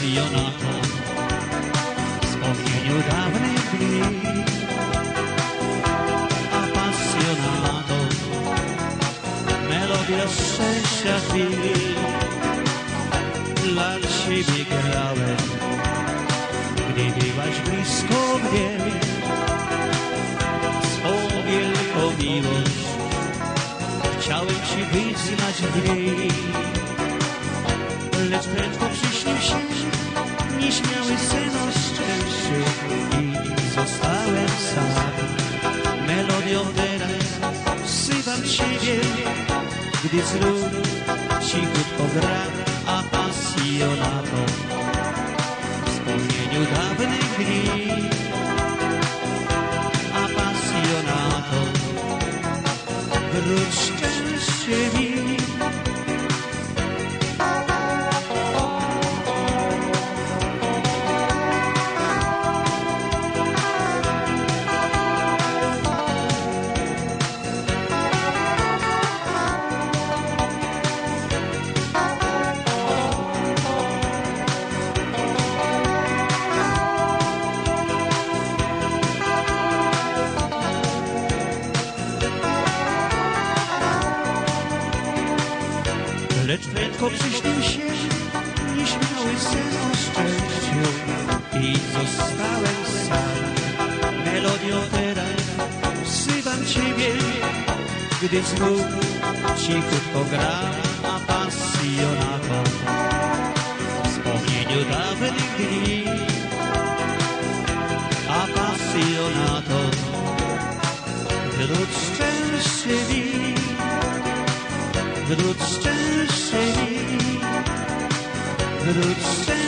pasjonato Wspomnieniu dawnych dni Apasjonato Melodia szczęścia chwili Dla Ciebie grałem Gdy byłaś blisko mnie. Swą wielką miłość. Chciałem Ci wyznać w niej Lecz prędko przyśnił zostałem sam. Melodią teraz wzywam Ciebie Gdy znów cichutko gra Apasjonato W wspomnieniu dawnych dni. Apasjonato Wróć szczęście mi Lecz prędko przyśnił się nieśmiały sen o szczęściu i zostałem sam. Melodią teraz wzywam Ciebie, gdy znów cichutko gra apasjonato. W wspomnieniu dawnych dni szczęście mi Wróć szczęście mi, wróć szczęście